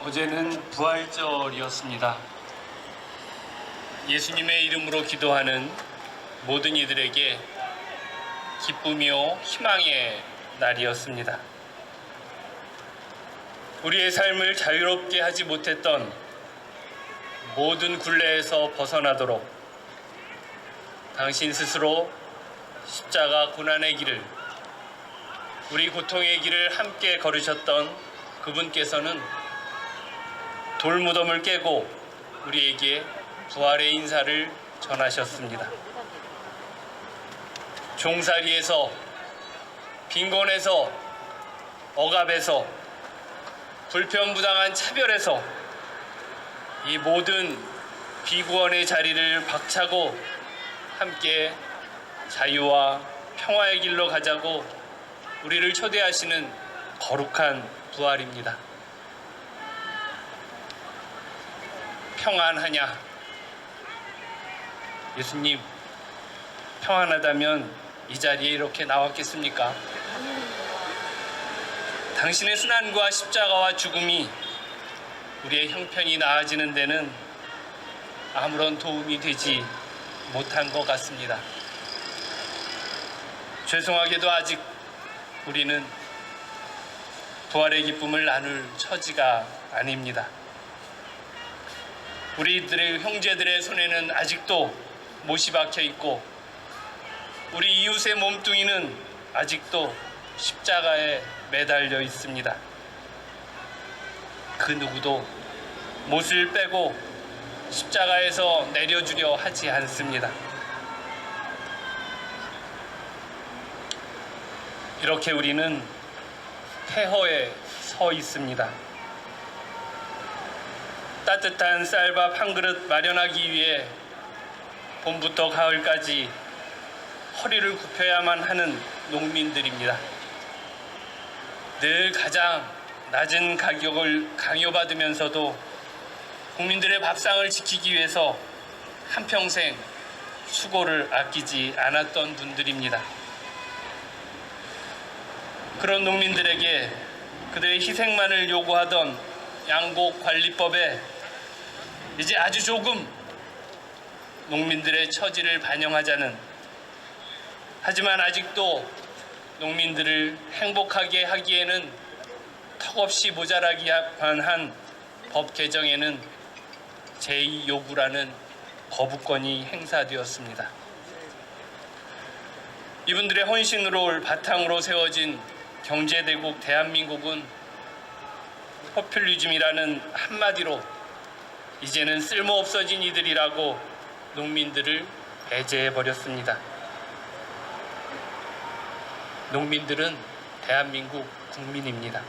어제는 부활절이었습니다. 예수님의 이름으로 기도하는 모든 이들에게 기쁨이요 희망의 날이었습니다. 우리의 삶을 자유롭게 하지 못했던 모든 굴레에서 벗어나도록 당신 스스로 십자가 고난의 길을 우리 고통의 길을 함께 걸으셨던 그분께서는 돌무덤을 깨고 우리에게 부활의 인사를 전하셨습니다. 종살이에서 빈곤에서 억압에서 불편부당한 차별에서 이 모든 비구원의 자리를 박차고 함께 자유와 평화의 길로 가자고 우리를 초대하시는 거룩한 부활입니다. 평안하냐? 예수님, 평안하다면 이 자리에 이렇게 나왔겠습니까? 당신의 순환과 십자가와 죽음이 우리의 형편이 나아지는 데는 아무런 도움이 되지 못한 것 같습니다. 죄송하게도 아직 우리는 부활의 기쁨을 나눌 처지가 아닙니다. 우리들의 형제들의 손에는 아직도 못이 박혀 있고 우리 이웃의 몸뚱이는 아직도 십자가에 매달려 있습니다. 그 누구도 못을 빼고 십자가에서 내려주려 하지 않습니다. 이렇게 우리는 폐허에 서 있습니다. 따뜻한 쌀밥 한 그릇 마련하기 위해 봄부터 가을까지 허리를 굽혀야만 하는 농민들입니다. 늘 가장 낮은 가격을 강요받으면서도 국민들의 밥상을 지키기 위해서 한평생 수고를 아끼지 않았던 분들입니다. 그런 농민들에게 그들의 희생만을 요구하던 양곡 관리법에 이제 아주 조금 농민들의 처지를 반영하자는 하지만 아직도 농민들을 행복하게 하기에는 턱없이 모자라기만 한 법 개정에는 제2 요구라는 거부권이 행사되었습니다. 이분들의 헌신으로 바탕으로 세워진 경제대국 대한민국은 포퓰리즘이라는 한마디로 이제는 쓸모 없어진 이들이라고 농민들을 배제해 버렸습니다. 농민들은 대한민국 국민입니다.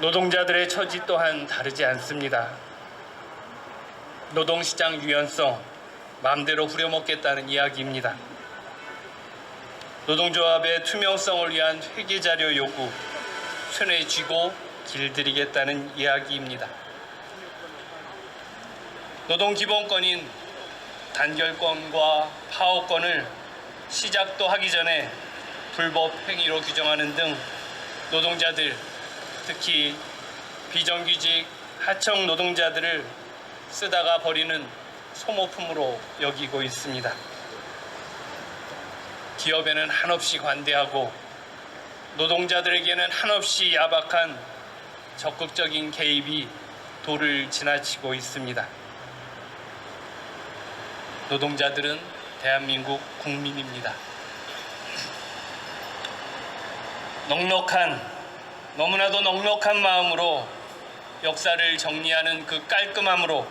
노동자들의 처지 또한 다르지 않습니다. 노동시장 유연성, 마음대로 후려먹겠다는 이야기입니다. 노동조합의 투명성을 위한 회계자료 요구, 손에 쥐고 길들이겠다는 이야기입니다. 노동기본권인 단결권과 파업권을 시작도 하기 전에 불법 행위로 규정하는 등 노동자들, 특히 비정규직 하청 노동자들을 쓰다가 버리는 소모품으로 여기고 있습니다. 기업에는 한없이 관대하고 노동자들에게는 한없이 야박한 적극적인 개입이 도를 지나치고 있습니다. 노동자들은 대한민국 국민입니다. 넉넉한, 너무나도 넉넉한 마음으로 역사를 정리하는 그 깔끔함으로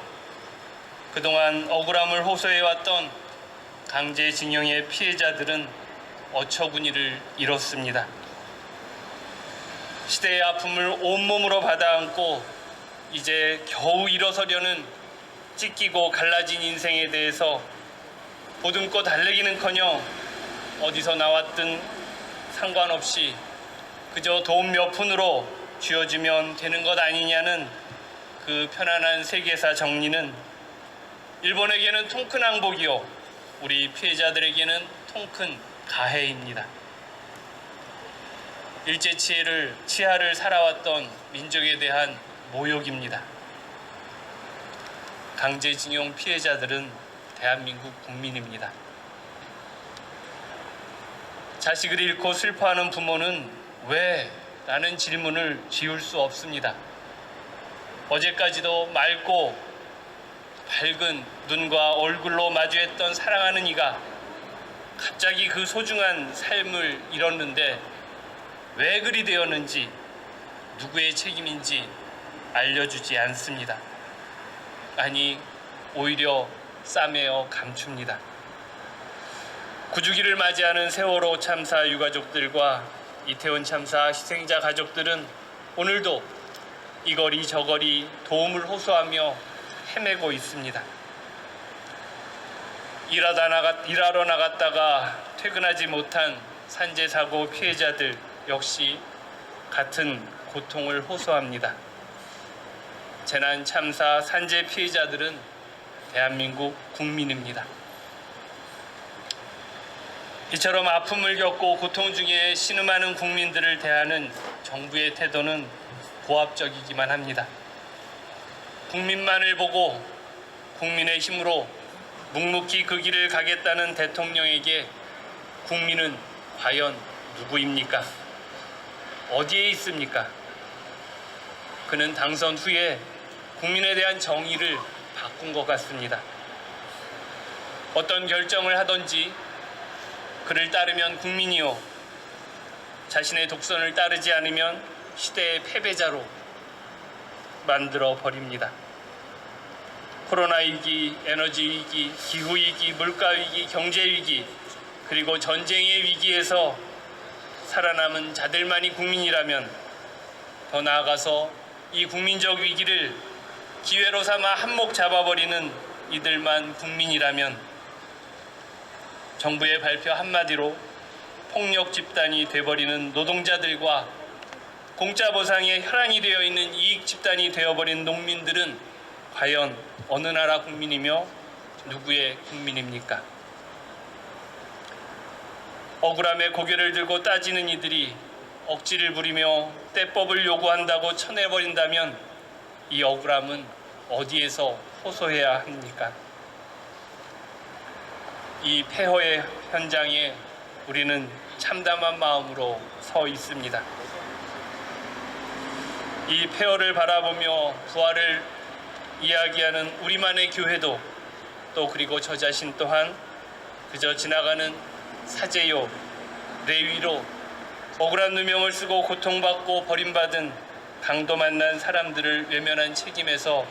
그동안 억울함을 호소해왔던 강제징용의 피해자들은 어처구니를 잃었습니다. 시대의 아픔을 온몸으로 받아안고 이제 겨우 일어서려는 찢기고 갈라진 인생에 대해서 보듬고 달래기는커녕 어디서 나왔든 상관없이 그저 돈 몇 푼으로 쥐어주면 되는 것 아니냐는 그 편안한 세계사 정리는 일본에게는 통큰 항복이요 우리 피해자들에게는 통큰 가해입니다. 일제 치해를 치하를 살아왔던 민족에 대한 모욕입니다. 강제징용 피해자들은 대한민국 국민입니다. 자식을 잃고 슬퍼하는 부모는 왜? 라는 질문을 지울 수 없습니다. 어제까지도 맑고 밝은 눈과 얼굴로 마주했던 사랑하는 이가 갑자기 그 소중한 삶을 잃었는데 왜 그리 되었는지 누구의 책임인지 알려주지 않습니다. 아니 오히려 싸매어 감춥니다. 구주기를 맞이하는 세월호 참사 유가족들과 이태원 참사 희생자 가족들은 오늘도 이거리 저거리 도움을 호소하며 헤매고 있습니다. 일하다 나갔, 일하러 나갔다가 퇴근하지 못한 산재 사고 피해자들 역시 같은 고통을 호소합니다. 재난 참사 산재 피해자들은 대한민국 국민입니다. 이처럼 아픔을 겪고 고통 중에 신음하는 국민들을 대하는 정부의 태도는 고압적이기만 합니다. 국민만을 보고 국민의 힘으로 묵묵히 그 길을 가겠다는 대통령에게 국민은 과연 누구입니까? 어디에 있습니까? 그는 당선 후에 국민에 대한 정의를 바꾼 것 같습니다. 어떤 결정을 하든지 그를 따르면 국민이요. 자신의 독선을 따르지 않으면 시대의 패배자로 만들어 버립니다. 코로나 위기, 에너지 위기, 기후 위기, 물가 위기, 경제 위기, 그리고 전쟁의 위기에서 살아남은 자들만이 국민이라면 더 나아가서 이 국민적 위기를 기회로 삼아 한몫 잡아버리는 이들만 국민이라면 정부의 발표 한마디로 폭력 집단이 돼버리는 노동자들과 공짜 보상에 혈안이 되어 있는 이익 집단이 되어버린 농민들은 과연 어느 나라 국민이며 누구의 국민입니까? 억울함에 고개를 들고 따지는 이들이 억지를 부리며 때법을 요구한다고 쳐내버린다면 이 억울함은 어디에서 호소해야 합니까? 이 폐허의 현장에 우리는 참담한 마음으로 서 있습니다. 이 폐허를 바라보며 부활을 이야기하는 우리만의 교회도 또 그리고 저 자신 또한 그저 지나가는 사제요 내위로 억울한 누명을 쓰고 고통받고 버림받은 강도 만난 사람들을 외면한 책임에서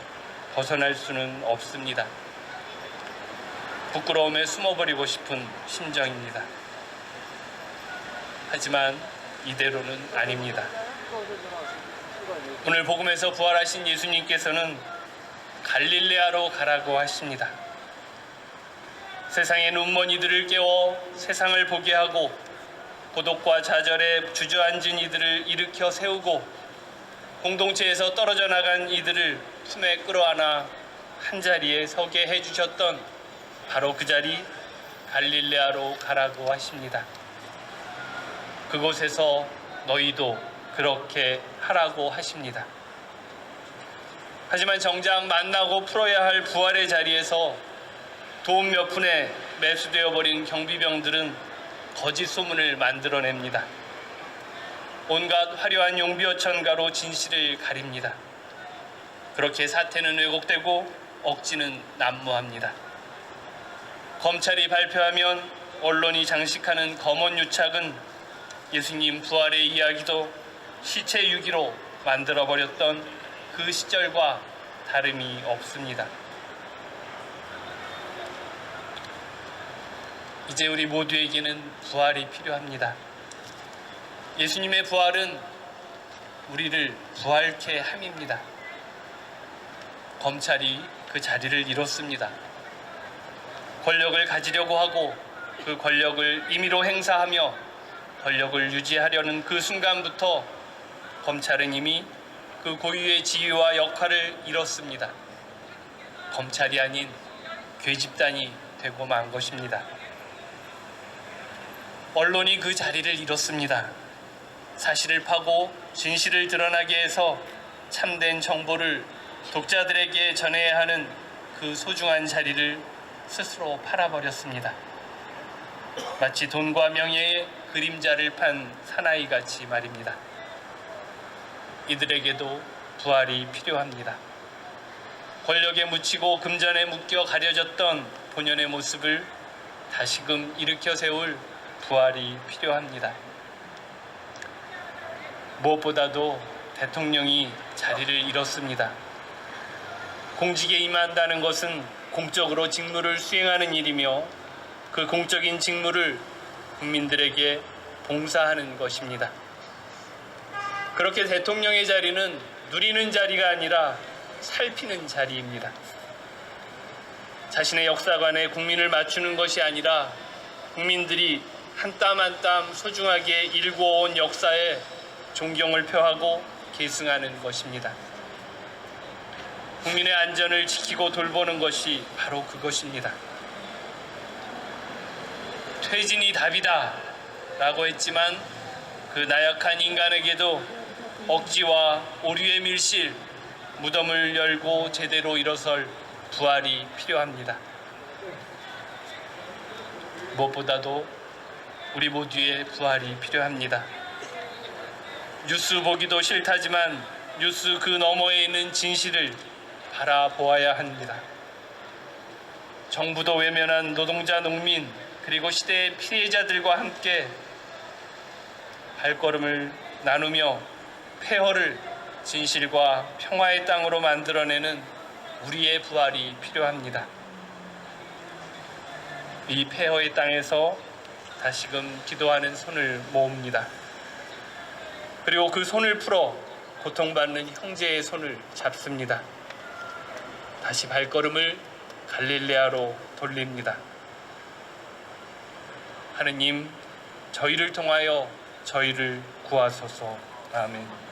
벗어날 수는 없습니다. 부끄러움에 숨어버리고 싶은 심정입니다. 하지만 이대로는 아닙니다. 오늘 복음에서 부활하신 예수님께서는 갈릴레아로 가라고 하십니다. 세상의 눈먼 이들을 깨워 세상을 보게 하고 고독과 좌절에 주저앉은 이들을 일으켜 세우고 공동체에서 떨어져 나간 이들을 품에 끌어안아 한 자리에 서게 해주셨던 바로 그 자리 갈릴레아로 가라고 하십니다. 그곳에서 너희도 그렇게 하라고 하십니다. 하지만 정작 만나고 풀어야 할 부활의 자리에서 도움 몇 푼에 매수되어 버린 경비병들은 거짓 소문을 만들어냅니다. 온갖 화려한 용비어천가로 진실을 가립니다. 그렇게 사태는 왜곡되고 억지는 난무합니다. 검찰이 발표하면 언론이 장식하는 검언 유착은 예수님 부활의 이야기도 시체 유기로 만들어버렸던 그 시절과 다름이 없습니다. 이제 우리 모두에게는 부활이 필요합니다. 예수님의 부활은 우리를 부활케 함입니다. 검찰이 그 자리를 잃었습니다. 권력을 가지려고 하고 그 권력을 임의로 행사하며 권력을 유지하려는 그 순간부터 검찰은 이미 그 고유의 지위와 역할을 잃었습니다. 검찰이 아닌 괴집단이 되고 만 것입니다. 언론이 그 자리를 잃었습니다. 사실을 파고 진실을 드러나게 해서 참된 정보를 독자들에게 전해야 하는 그 소중한 자리를 스스로 팔아버렸습니다. 마치 돈과 명예의 그림자를 판 사나이 같이 말입니다. 이들에게도 부활이 필요합니다. 권력에 묻히고 금전에 묶여 가려졌던 본연의 모습을 다시금 일으켜 세울 부활이 필요합니다. 무엇보다도 대통령이 자리를 잃었습니다. 공직에 임한다는 것은 공적으로 직무를 수행하는 일이며 그 공적인 직무를 국민들에게 봉사하는 것입니다. 그렇게 대통령의 자리는 누리는 자리가 아니라 살피는 자리입니다. 자신의 역사관에 국민을 맞추는 것이 아니라 국민들이 한 땀 한 땀 소중하게 일구어온 역사에 존경을 표하고 계승하는 것입니다. 국민의 안전을 지키고 돌보는 것이 바로 그것입니다. 퇴진이 답이다 라고 했지만 그 나약한 인간에게도 억지와 오류의 밀실, 무덤을 열고 제대로 일어설 부활이 필요합니다. 무엇보다도 우리 모두의 부활이 필요합니다. 뉴스 보기도 싫다지만 뉴스 그 너머에 있는 진실을 바라보아야 합니다. 정부도 외면한 노동자, 농민 그리고 시대의 피해자들과 함께 발걸음을 나누며 폐허를 진실과 평화의 땅으로 만들어내는 우리의 부활이 필요합니다. 이 폐허의 땅에서 다시금 기도하는 손을 모읍니다. 그리고 그 손을 풀어 고통받는 형제의 손을 잡습니다. 다시 발걸음을 갈릴레아로 돌립니다. 하느님, 저희를 통하여 저희를 구하소서. 아멘.